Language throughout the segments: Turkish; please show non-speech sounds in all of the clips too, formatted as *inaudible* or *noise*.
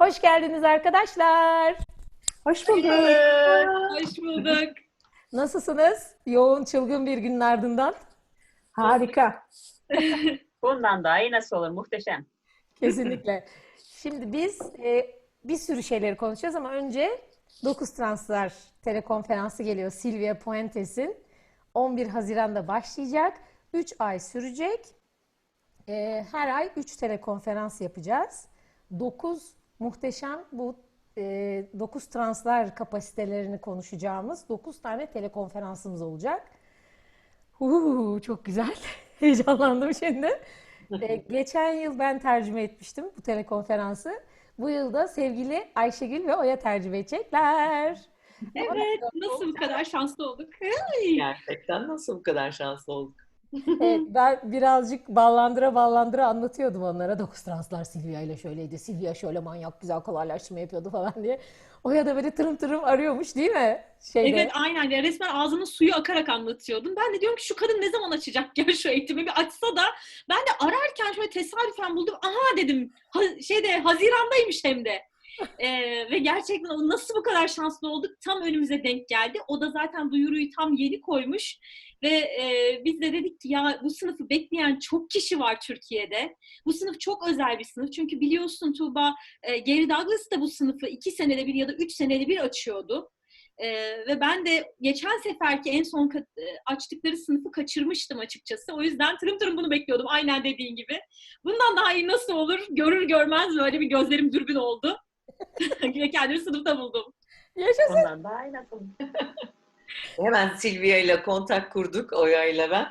Hoş geldiniz arkadaşlar. Hoş bulduk. Hoş bulduk. Nasılsınız? Yoğun, çılgın bir günün ardından. Harika. *laughs* Bundan daha iyi nasıl olur? Muhteşem. Kesinlikle. Şimdi biz e, bir sürü şeyleri konuşacağız ama önce 9 Translar telekonferansı geliyor. Silvia Puentes'in 11 Haziran'da başlayacak. 3 ay sürecek. E, her ay 3 telekonferans yapacağız. 9 muhteşem bu e, 9 translar kapasitelerini konuşacağımız 9 tane telekonferansımız olacak. Huu, çok güzel. *laughs* Heyecanlandım şimdi. Ee, *laughs* geçen yıl ben tercüme etmiştim bu telekonferansı. Bu yıl da sevgili Ayşegül ve Oya tercüme edecekler. Evet, nasıl bu kadar şanslı olduk? Gerçekten nasıl bu kadar şanslı olduk? Evet, *laughs* ben birazcık ballandıra ballandıra anlatıyordum onlara. Dokuz translar Silvia ile şöyleydi. Silvia şöyle manyak güzel kolaylaştırma yapıyordu falan diye. Oya da böyle tırım tırım arıyormuş değil mi? Şeyde. Evet, aynen. Ya resmen ağzının suyu akarak anlatıyordun. Ben de diyorum ki şu kadın ne zaman açacak ya şu eğitimi bir açsa da ben de ararken şöyle tesadüfen buldum. Aha dedim. Ha- şeyde Haziran'daymış hem de. Ee, ve gerçekten nasıl bu kadar şanslı olduk tam önümüze denk geldi. O da zaten duyuruyu tam yeni koymuş ve e, biz de dedik ki ya bu sınıfı bekleyen çok kişi var Türkiye'de. Bu sınıf çok özel bir sınıf çünkü biliyorsun Tuğba e, Gary Douglas da bu sınıfı iki senede bir ya da üç senede bir açıyordu. E, ve ben de geçen seferki en son e, açtıkları sınıfı kaçırmıştım açıkçası. O yüzden tırım tırım bunu bekliyordum aynen dediğin gibi. Bundan daha iyi nasıl olur? Görür görmez böyle bir gözlerim dürbün oldu. *laughs* Ve kendimi sınıfta buldum. Yaşasın. Bundan daha iyi? Hemen Silvia ile kontak kurduk, Oya ile ben.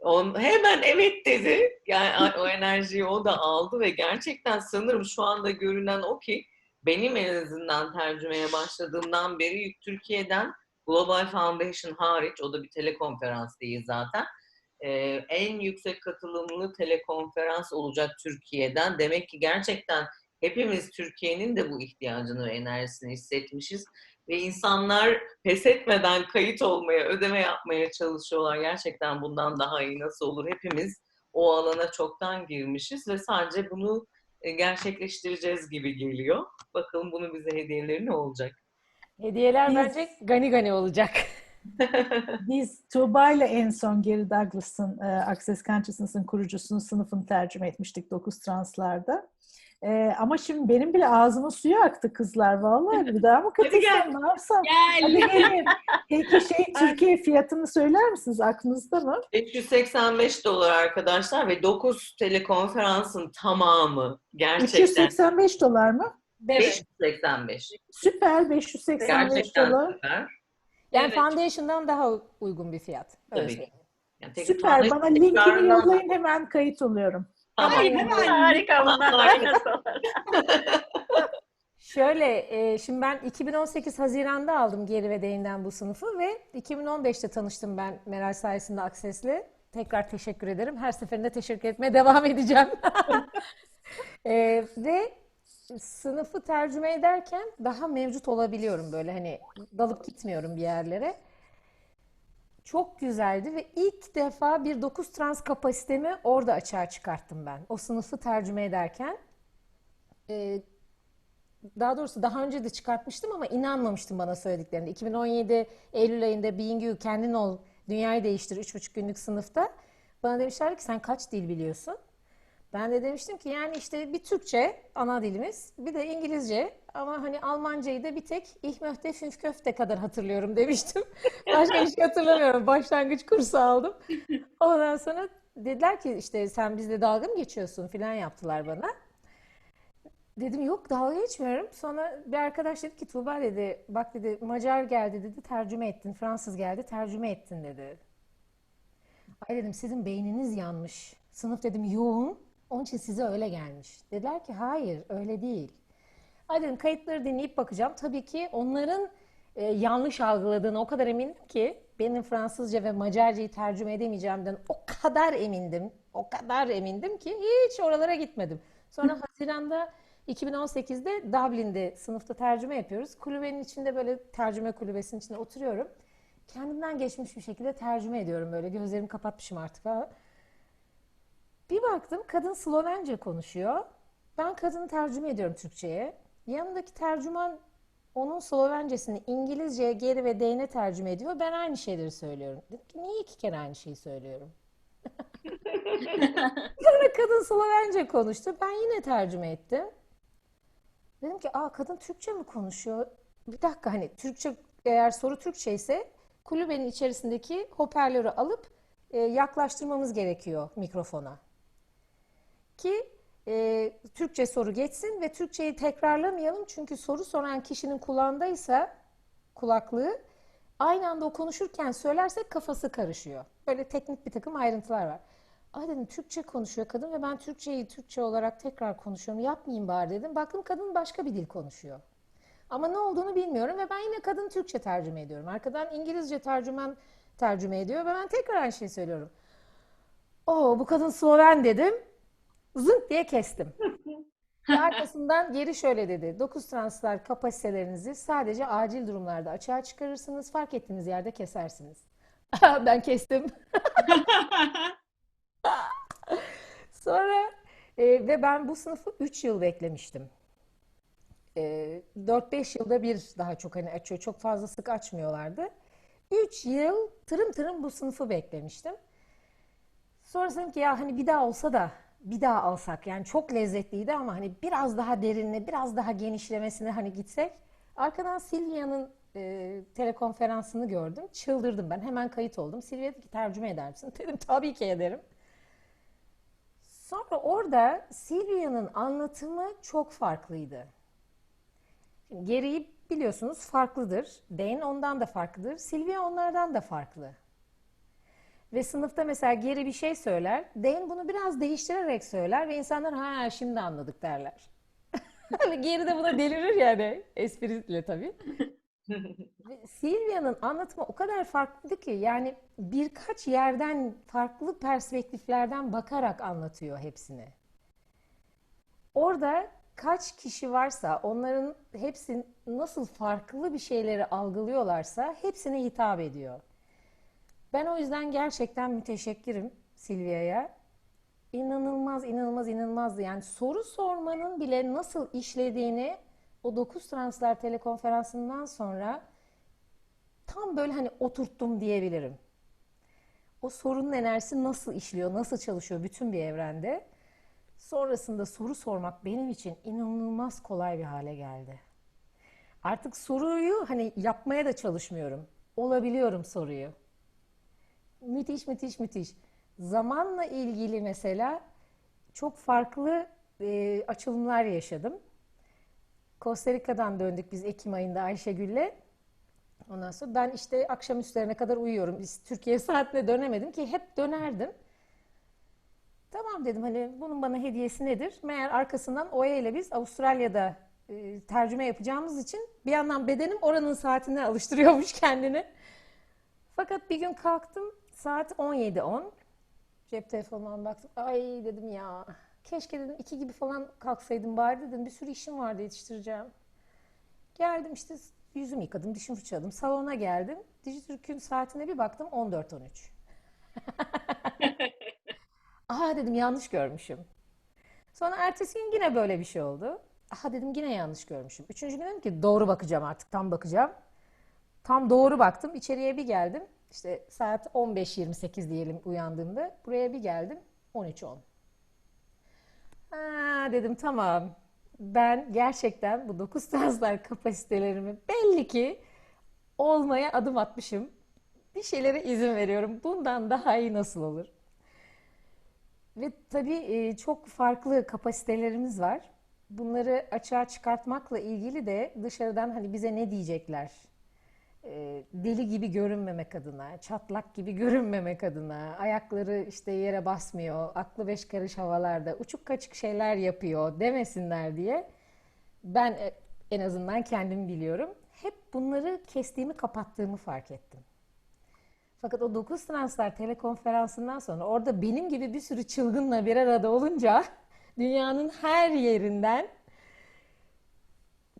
On, hemen evet dedi. Yani o enerjiyi o da aldı ve gerçekten sanırım şu anda görünen o ki benim en azından tercümeye başladığımdan beri Türkiye'den Global Foundation hariç, o da bir telekonferans değil zaten. e, en yüksek katılımlı telekonferans olacak Türkiye'den. Demek ki gerçekten hepimiz Türkiye'nin de bu ihtiyacını ve enerjisini hissetmişiz. Ve insanlar pes etmeden kayıt olmaya, ödeme yapmaya çalışıyorlar. Gerçekten bundan daha iyi nasıl olur? Hepimiz o alana çoktan girmişiz ve sadece bunu e, gerçekleştireceğiz gibi geliyor. Bakalım bunun bize hediyeleri ne olacak? Hediyeler Biz- bence gani gani olacak. *laughs* Biz Tuğba ile en son Gary Douglas'ın e, Access Consciousness'ın kurucusunun sınıfını tercüme etmiştik 9 translarda. E, ama şimdi benim bile ağzımın suyu aktı kızlar vallahi. Bir daha mı *laughs* Hadi katılsam ne yapsam? Hadi Gel. gelin. Peki şey *laughs* Türkiye fiyatını söyler misiniz? Aklınızda mı? 385 dolar arkadaşlar ve 9 telekonferansın tamamı gerçekten 385 dolar mı? Evet. 585. Süper 585 Gerçekten dolar. süper. Yani Evet. Foundation'dan daha uygun bir fiyat. Öyle Tabii. söyleyeyim. Yani tek- Süper. Bana linkini yollayın hemen kayıt oluyorum. Tamam. Hemen, hemen. Harika. *laughs* Olur? Şöyle, e, şimdi ben 2018 Haziran'da aldım geri ve değinden bu sınıfı ve 2015'te tanıştım ben Meral sayesinde Access'le. Tekrar teşekkür ederim. Her seferinde teşekkür etmeye devam edeceğim. *laughs* E, ve sınıfı tercüme ederken daha mevcut olabiliyorum böyle hani dalıp gitmiyorum bir yerlere. Çok güzeldi ve ilk defa bir 9 trans kapasitemi orada açığa çıkarttım ben. O sınıfı tercüme ederken. E, daha doğrusu daha önce de çıkartmıştım ama inanmamıştım bana söylediklerinde. 2017 Eylül ayında Being You Kendin Ol Dünyayı Değiştir 3,5 günlük sınıfta bana demişlerdi ki sen kaç dil biliyorsun? Ben de demiştim ki yani işte bir Türkçe ana dilimiz bir de İngilizce ama hani Almancayı da bir tek Ich möchte fünf Köfte kadar hatırlıyorum demiştim. *laughs* Başka hiç hatırlamıyorum. Başlangıç kursu aldım. Ondan sonra dediler ki işte sen bizle dalga mı geçiyorsun filan yaptılar bana. Dedim yok dalga geçmiyorum. Sonra bir arkadaş dedi ki Tuğba dedi bak dedi Macar geldi dedi tercüme ettin. Fransız geldi tercüme ettin dedi. Ay dedim sizin beyniniz yanmış. Sınıf dedim yoğun. Onun için size öyle gelmiş. Dediler ki hayır öyle değil. Ay dedim kayıtları dinleyip bakacağım. Tabii ki onların e, yanlış algıladığını o kadar emindim ki benim Fransızca ve Macarcayı tercüme edemeyeceğimden o kadar emindim. O kadar emindim ki hiç oralara gitmedim. Sonra Haziran'da 2018'de Dublin'de sınıfta tercüme yapıyoruz. Kulübenin içinde böyle tercüme kulübesinin içinde oturuyorum. Kendimden geçmiş bir şekilde tercüme ediyorum böyle. Gözlerimi kapatmışım artık ha. Bir baktım kadın Slovence konuşuyor. Ben kadını tercüme ediyorum Türkçe'ye. yanındaki tercüman onun Slovencesini İngilizceye geri ve değine tercüme ediyor. Ben aynı şeyleri söylüyorum. Dedim ki niye iki kere aynı şeyi söylüyorum? *laughs* *laughs* Sonra kadın Slovence konuştu. Ben yine tercüme ettim. Dedim ki aa kadın Türkçe mi konuşuyor? Bir dakika hani Türkçe eğer soru Türkçe ise kulübenin içerisindeki hoparlörü alıp e, yaklaştırmamız gerekiyor mikrofona. Ki e, Türkçe soru geçsin ve Türkçeyi tekrarlamayalım çünkü soru soran kişinin kulağındaysa kulaklığı aynı anda o konuşurken söylersek kafası karışıyor. Böyle teknik bir takım ayrıntılar var. Ay dedim Türkçe konuşuyor kadın ve ben Türkçeyi Türkçe olarak tekrar konuşuyorum. Yapmayayım bari dedim. Baktım kadın başka bir dil konuşuyor. Ama ne olduğunu bilmiyorum ve ben yine kadın Türkçe tercüme ediyorum. Arkadan İngilizce tercümen tercüme ediyor ve ben tekrar aynı şeyi söylüyorum. Oo bu kadın Sloven dedim. Zınk diye kestim. Ve arkasından geri şöyle dedi. 9 transfer kapasitelerinizi sadece acil durumlarda açığa çıkarırsınız. Fark ettiğiniz yerde kesersiniz. *laughs* Ben kestim. *laughs* Sonra e, ve ben bu sınıfı 3 yıl beklemiştim. E, 4-5 yılda bir daha çok hani açıyor. Çok fazla sık açmıyorlardı. 3 yıl tırım tırım bu sınıfı beklemiştim. Sonra dedim ki ya hani bir daha olsa da bir daha alsak yani çok lezzetliydi ama hani biraz daha derinle biraz daha genişlemesine hani gitsek. Arkadan Silvia'nın e, telekonferansını gördüm. Çıldırdım ben. Hemen kayıt oldum. Silvia dedi ki tercüme eder misin? *laughs* Dedim tabii ki ederim. Sonra orada Silvia'nın anlatımı çok farklıydı. Şimdi Geri'yi biliyorsunuz farklıdır. Dane ondan da farklıdır. Silvia onlardan da farklı. Ve sınıfta mesela Geri bir şey söyler. Dane bunu biraz değiştirerek söyler ve insanlar ha şimdi anladık derler. *laughs* Hani Geri de buna delirir yani. Espriyle tabii. *laughs* Silvia'nın anlatımı o kadar farklıydı ki yani birkaç yerden farklı perspektiflerden bakarak anlatıyor hepsini. Orada kaç kişi varsa onların hepsi nasıl farklı bir şeyleri algılıyorlarsa hepsine hitap ediyor. Ben o yüzden gerçekten müteşekkirim Silvia'ya. İnanılmaz, inanılmaz, inanılmazdı. Yani soru sormanın bile nasıl işlediğini o 9 transfer telekonferansından sonra tam böyle hani oturttum diyebilirim. O sorunun enerjisi nasıl işliyor, nasıl çalışıyor bütün bir evrende. Sonrasında soru sormak benim için inanılmaz kolay bir hale geldi. Artık soruyu hani yapmaya da çalışmıyorum. Olabiliyorum soruyu. Müthiş, müthiş, müthiş. Zamanla ilgili mesela çok farklı e, açılımlar yaşadım. Costa Rica'dan döndük biz Ekim ayında Ayşegül'le. Ondan sonra ben işte akşam üstlerine kadar uyuyorum. Biz Türkiye *laughs* saatine dönemedim ki hep dönerdim. Tamam dedim hani bunun bana hediyesi nedir? Meğer arkasından Oya ile biz Avustralya'da e, tercüme yapacağımız için bir yandan bedenim oranın saatine alıştırıyormuş *laughs* kendini. Fakat bir gün kalktım saat 17.10. Cep telefonuma baktım. Ay dedim ya keşke dedim iki gibi falan kalksaydım bari dedim. Bir sürü işim vardı yetiştireceğim. Geldim işte yüzümü yıkadım, dişimi fırçaladım. Salona geldim. Dijitürk'ün saatine bir baktım 14.13. *laughs* Aha dedim yanlış görmüşüm. Sonra ertesi gün yine böyle bir şey oldu. Aha dedim yine yanlış görmüşüm. Üçüncü gün dedim ki doğru bakacağım artık tam bakacağım. Tam doğru baktım. İçeriye bir geldim. İşte saat 15.28 diyelim uyandığımda. Buraya bir geldim. 13.10. Ha dedim tamam. Ben gerçekten bu 9 transfer *laughs* kapasitelerimi belli ki olmaya adım atmışım. Bir şeylere izin veriyorum. Bundan daha iyi nasıl olur? Ve tabii e, çok farklı kapasitelerimiz var. Bunları açığa çıkartmakla ilgili de dışarıdan hani bize ne diyecekler? E, Deli gibi görünmemek adına, çatlak gibi *laughs* görünmemek adına, ayakları işte yere basmıyor, aklı beş karış havalarda, uçuk kaçık şeyler yapıyor demesinler diye ben e, en azından kendim biliyorum. Hep bunları kestiğimi, kapattığımı fark ettim. Fakat o 9 transfer telekonferansından sonra orada benim gibi bir sürü çılgınla bir arada olunca *laughs* dünyanın her yerinden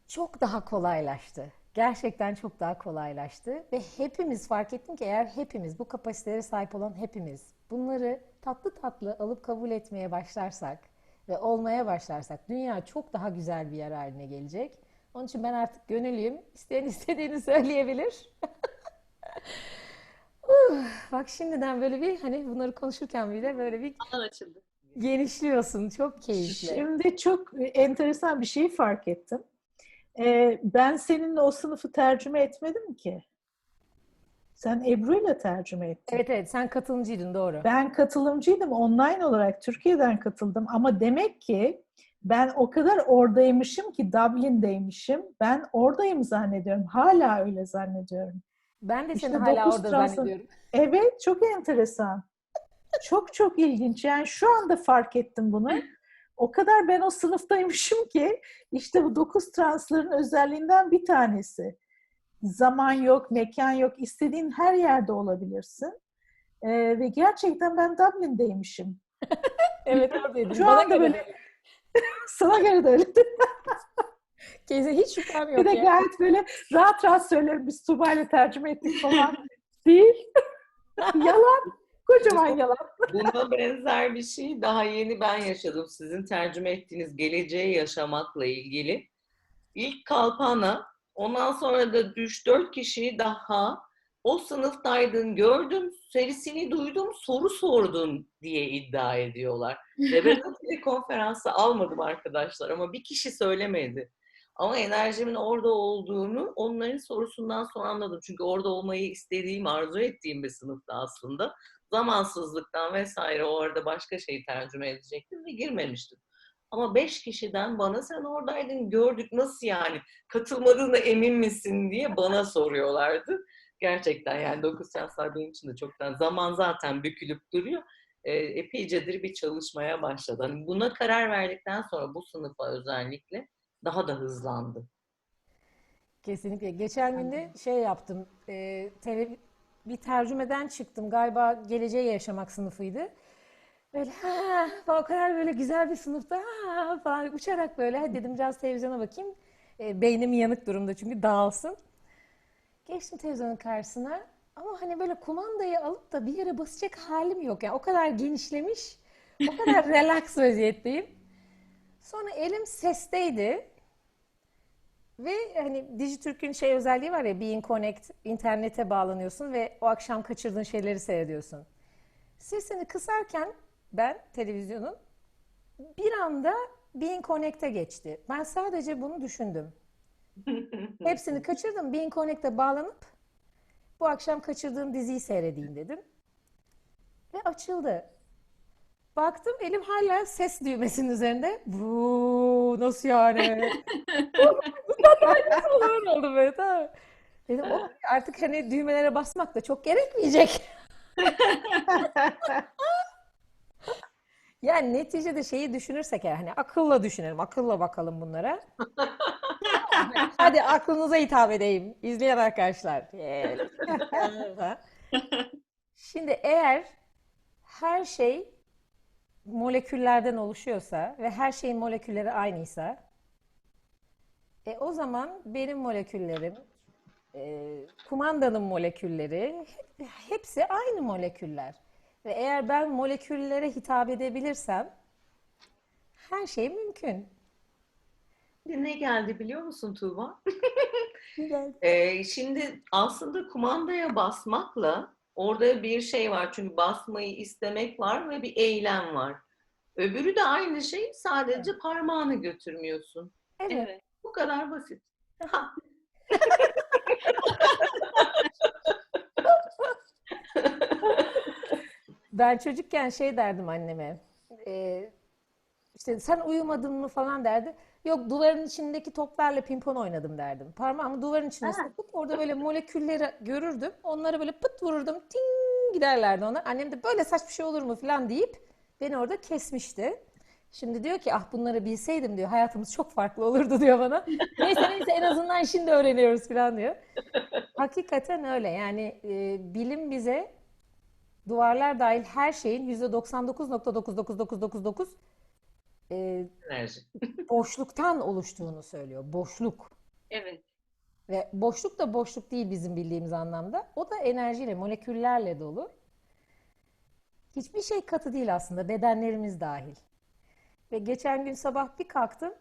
çok daha kolaylaştı. Gerçekten çok daha kolaylaştı ve hepimiz fark ettim ki eğer hepimiz bu kapasitelere sahip olan hepimiz bunları tatlı tatlı alıp kabul etmeye başlarsak ve olmaya başlarsak dünya çok daha güzel bir yer haline gelecek. Onun için ben artık gönüllüyüm. İsteyen istediğini söyleyebilir. *laughs* Uh, Bak şimdiden böyle bir hani bunları konuşurken bile böyle bir Alan açıldı. genişliyorsun. Çok keyifli. Şimdi çok enteresan bir şeyi fark ettim. Ee, ben seninle o sınıfı tercüme etmedim ki. Sen Ebru ile tercüme ettin. Evet evet sen katılımcıydın doğru. Ben katılımcıydım. Online olarak Türkiye'den katıldım. Ama demek ki ben o kadar oradaymışım ki Dublin'deymişim. Ben oradayım zannediyorum. Hala öyle zannediyorum. Ben de İşte seni hala orada transa- zannediyorum. Evet, çok enteresan. Çok çok ilginç. Yani şu anda fark ettim bunu. *laughs* O kadar ben o sınıftaymışım ki işte bu dokuz transların özelliğinden bir tanesi. Zaman yok, mekan yok. İstediğin her yerde olabilirsin. Ee, ve gerçekten ben Dublin'deymişim. *laughs* Evet oradaydın. Şu Bana anda göre böyle- *laughs* Sana göre de öyle. Kesin hiç şüphem Bir yok de ya. gayet böyle rahat rahat söylerim. Biz Tuğba ile tercüme ettik falan. Değil. *laughs* yalan. Kocaman yalan. *laughs* Buna benzer bir şey daha yeni ben yaşadım. Sizin tercüme ettiğiniz geleceği yaşamakla ilgili. İlk Kalpana, ondan sonra da Düş dört kişiyi daha o sınıftaydın gördüm, serisini duydum, soru sordun diye iddia ediyorlar. *laughs* Ve ben o telekonferansı almadım arkadaşlar ama bir kişi söylemedi. Ama enerjimin orada olduğunu onların sorusundan sonra anladım. Çünkü orada olmayı istediğim, arzu ettiğim bir sınıfta aslında zamansızlıktan vesaire o arada başka şeyi tercüme edecektim ve girmemiştim. Ama beş kişiden bana sen oradaydın gördük nasıl yani katılmadığına emin misin diye bana soruyorlardı. Gerçekten yani 9 şanslar benim için de çoktan zaman zaten bükülüp duruyor. E, epeycedir bir çalışmaya başladı. Hani buna karar verdikten sonra bu sınıfa özellikle daha da hızlandı. Kesinlikle. Geçen gün de şey yaptım. E, tele- bir tercümeden çıktım. Galiba geleceği yaşamak sınıfıydı. Böyle ha o kadar böyle güzel bir sınıfta ha falan uçarak böyle dedim biraz televizyona bakayım. E, beynim yanık durumda çünkü dağılsın. Geçtim televizyonun karşısına ama hani böyle kumandayı alıp da bir yere basacak halim yok. Yani o kadar genişlemiş, o kadar *laughs* relax vaziyetteyim. Sonra elim sesteydi. Ve hani Dijitürk'ün şey özelliği var ya Being Connect, internete bağlanıyorsun ve o akşam kaçırdığın şeyleri seyrediyorsun. Sesini kısarken ben televizyonun bir anda Being Connect'e geçti. Ben sadece bunu düşündüm. *laughs* Hepsini kaçırdım. Being Connect'e bağlanıp bu akşam kaçırdığım diziyi seyredeyim dedim. Ve açıldı. Baktım elim hala ses düğmesinin üzerinde. Bu nasıl yani? *laughs* Olur oldu böyle tamam. Dedim o artık hani düğmelere basmak da çok gerekmeyecek. *laughs* Yani neticede şeyi düşünürsek eğer hani akılla düşünelim, akılla bakalım bunlara. *laughs* Hadi aklınıza hitap edeyim, izleyen arkadaşlar. Şimdi eğer her şey moleküllerden oluşuyorsa ve her şeyin molekülleri aynıysa, e, o zaman benim moleküllerim, e, kumandanın molekülleri hep- hepsi aynı moleküller. Ve eğer ben moleküllere hitap edebilirsem her şey mümkün. Ne geldi biliyor musun Tuğba? *laughs* Ee, şimdi aslında kumandaya basmakla orada bir şey var. Çünkü basmayı istemek var ve bir eylem var. Öbürü de aynı şey. Sadece parmağını götürmüyorsun. Evet. Evet. Bu kadar basit. Ben çocukken şey derdim anneme. e, işte sen uyumadın mı falan derdi. Yok duvarın içindeki toplarla pimpon oynadım derdim. Parmağımı duvarın içine sokup orada böyle molekülleri görürdüm. Onlara böyle pıt vururdum. Ting giderlerdi onlar. Annem de böyle saçma bir şey olur mu falan deyip beni orada kesmişti. Şimdi diyor ki ah bunları bilseydim diyor hayatımız çok farklı olurdu diyor bana. *laughs* Neyse neyse en azından şimdi öğreniyoruz falan diyor. Hakikaten öyle yani e, bilim bize duvarlar dahil her şeyin %99.99999 e, Enerji. *laughs* boşluktan oluştuğunu söylüyor. Boşluk. Evet. Ve boşluk da boşluk değil bizim bildiğimiz anlamda. O da enerjiyle, moleküllerle dolu. Hiçbir şey katı değil aslında, bedenlerimiz dahil. Ve geçen gün sabah bir kalktım.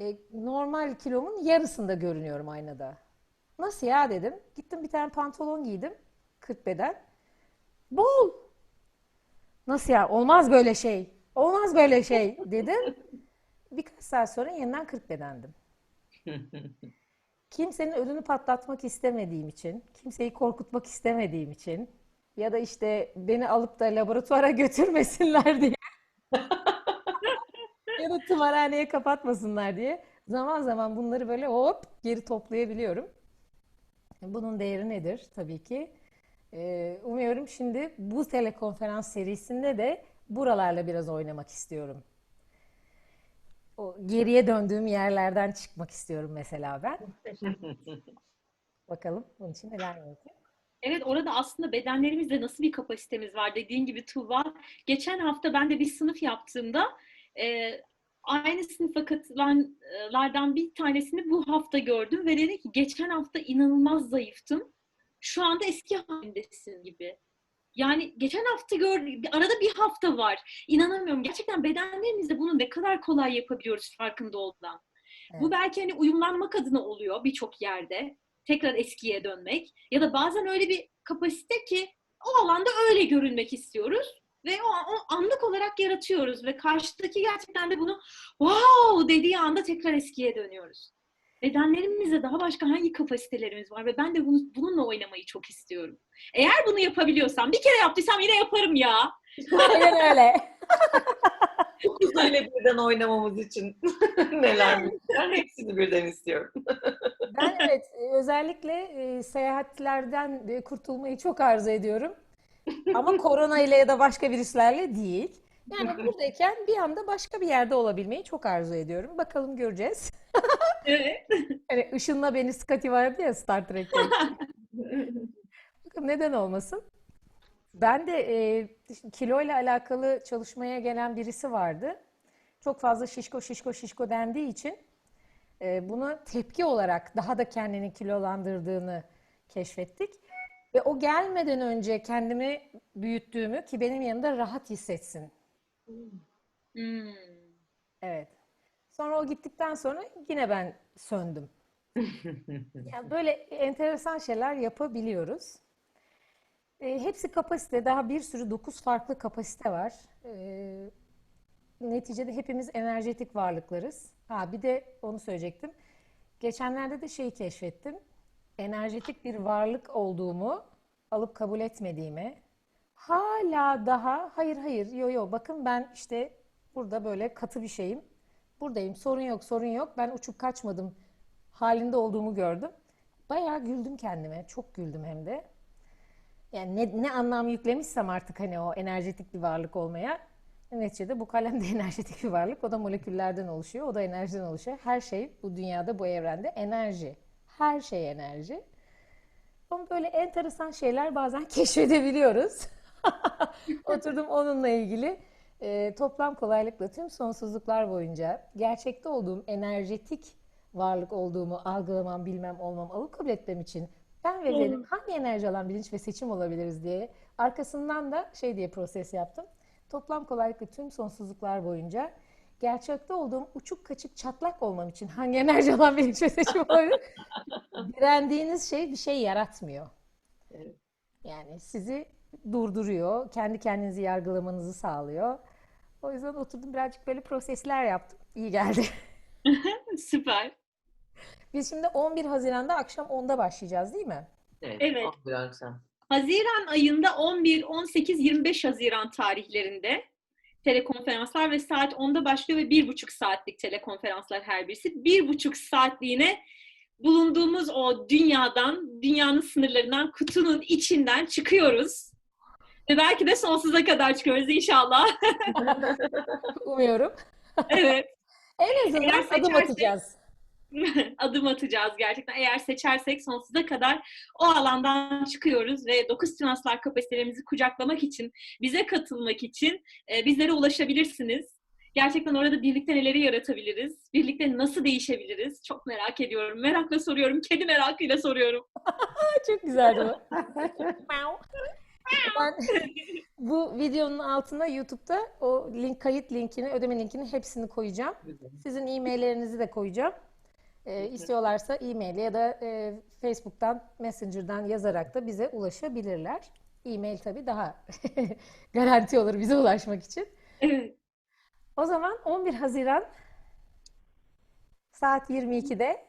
e, normal kilomun yarısında görünüyorum aynada. Nasıl ya dedim. Gittim bir tane pantolon giydim. 40 beden. Bol. Nasıl ya? Olmaz böyle şey. Olmaz böyle şey dedim. Birkaç saat sonra yeniden 40 bedendim. Kimsenin ödünü patlatmak istemediğim için, kimseyi korkutmak istemediğim için ya da işte beni alıp da laboratuvara *laughs* götürmesinler diye *laughs* ya da tımarhaneye kapatmasınlar diye zaman zaman bunları böyle hop geri toplayabiliyorum. Bunun değeri nedir? Tabii ki. Ee, umuyorum şimdi bu telekonferans serisinde de buralarla biraz oynamak istiyorum. O geriye döndüğüm yerlerden çıkmak istiyorum mesela ben. Bakalım bunun için neler mümkün. Evet orada aslında bedenlerimizde nasıl bir kapasitemiz var dediğin gibi Tuğba. Geçen hafta ben de bir sınıf yaptığımda e, aynı sınıfa katılanlardan bir tanesini bu hafta gördüm ve dedi ki geçen hafta inanılmaz zayıftım. Şu anda eski halindesin gibi. Yani geçen hafta gördüm, arada bir hafta var. İnanamıyorum. Gerçekten bedenlerimizde bunu ne kadar kolay yapabiliyoruz farkında olmadan. Evet. Bu belki hani uyumlanmak adına oluyor birçok yerde. Tekrar eskiye dönmek. Ya da bazen öyle bir kapasite ki o alanda öyle görünmek istiyoruz. Ve o, o anlık olarak yaratıyoruz. Ve karşıdaki gerçekten de bunu wow dediği anda tekrar eskiye dönüyoruz. Bedenlerimizde daha başka hangi kapasitelerimiz var ve ben de bunu, bununla oynamayı çok istiyorum. Eğer bunu yapabiliyorsam, bir kere yaptıysam yine yaparım ya. Aynen öyle. *laughs* Bu kuzuyla birden oynamamız için *laughs* neler mümkün? Hepsini birden istiyorum. *laughs* Ben evet e, özellikle e, seyahatlerden e, kurtulmayı çok arzu ediyorum. Ama korona ile ya da başka virüslerle değil. Yani buradayken bir anda başka bir yerde olabilmeyi çok arzu ediyorum. Bakalım göreceğiz. *laughs* Evet. Hani ışınla beni Scotty vardı ya Star Trek'te. *laughs* Bakın neden olmasın? Ben de e, kiloyla alakalı çalışmaya gelen birisi vardı. Çok fazla şişko şişko şişko dendiği için e, buna tepki olarak daha da kendini kilolandırdığını keşfettik. Ve o gelmeden önce kendimi büyüttüğümü ki benim yanımda rahat hissetsin. Hmm. Evet. Sonra o gittikten sonra yine ben söndüm. *laughs* Yani böyle enteresan şeyler yapabiliyoruz. E, hepsi kapasite. Daha bir sürü dokuz farklı kapasite var. E, neticede hepimiz enerjetik varlıklarız. Ha bir de onu söyleyecektim. Geçenlerde de şeyi keşfettim. Enerjetik bir varlık olduğumu alıp kabul etmediğimi. Hala daha hayır hayır yo yo bakın ben işte burada böyle katı bir şeyim. Buradayım sorun yok sorun yok ben uçup kaçmadım halinde olduğumu gördüm. Bayağı güldüm kendime. Çok güldüm hem de. Yani ne, ne anlam yüklemişsem artık hani o enerjetik bir varlık olmaya. Neticede bu kalem de *laughs* enerjetik bir varlık. O da moleküllerden oluşuyor. O da enerjiden oluşuyor. Her şey bu dünyada, bu evrende enerji. Her şey enerji. Ama böyle enteresan şeyler bazen *laughs* keşfedebiliyoruz. *laughs* Oturdum onunla ilgili e, toplam kolaylıkla tüm sonsuzluklar boyunca gerçekte olduğum enerjetik varlık olduğumu algılamam, bilmem, olmam, alıp kabul etmem için ben ve benim hangi enerji alan bilinç ve seçim olabiliriz diye arkasından da şey diye proses yaptım. Toplam kolaylıkla tüm sonsuzluklar boyunca gerçekte olduğum uçuk kaçık çatlak olmam için hangi enerji alan bilinç ve seçim olabilir? *laughs* Direndiğiniz şey bir şey yaratmıyor. Evet. Yani sizi durduruyor, kendi kendinizi yargılamanızı sağlıyor. O yüzden oturdum birazcık böyle prosesler yaptım. İyi geldi. *laughs* Süper. Biz şimdi 11 Haziran'da akşam 10'da başlayacağız değil mi? Evet. Evet. akşam. Haziran ayında 11, 18, 25 Haziran tarihlerinde telekonferanslar ve saat 10'da başlıyor ve bir buçuk saatlik telekonferanslar her birisi. Bir buçuk saatliğine bulunduğumuz o dünyadan, dünyanın sınırlarından, kutunun içinden çıkıyoruz. Ve belki de sonsuza kadar çıkıyoruz inşallah. *laughs* Umuyorum. evet. En azından Eğer adım seçersek- atacağız. *laughs* adım atacağız gerçekten. Eğer seçersek sonsuza kadar o alandan çıkıyoruz ve dokuz translar kapasitelerimizi kucaklamak için, bize katılmak için e, bizlere ulaşabilirsiniz. Gerçekten orada birlikte neleri yaratabiliriz? Birlikte nasıl değişebiliriz? Çok merak ediyorum. Merakla soruyorum. Kedi merakıyla soruyorum. *laughs* Çok güzeldi bu. Ben *laughs* bu videonun altına YouTube'da o link kayıt linkini, ödeme linkini hepsini koyacağım. Sizin e-maillerinizi de koyacağım. Ee, istiyorlarsa e-mail ya da e, Facebook'tan, Messenger'dan yazarak da bize ulaşabilirler. E-mail tabii daha *laughs* garanti olur bize ulaşmak için. Evet. O zaman 11 Haziran saat 22'de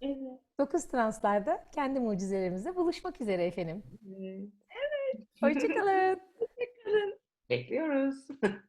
Evet. 9 Translar'da kendi mucizelerimizle buluşmak üzere efendim. Evet. Hoşçakalın. Bekliyoruz. *laughs*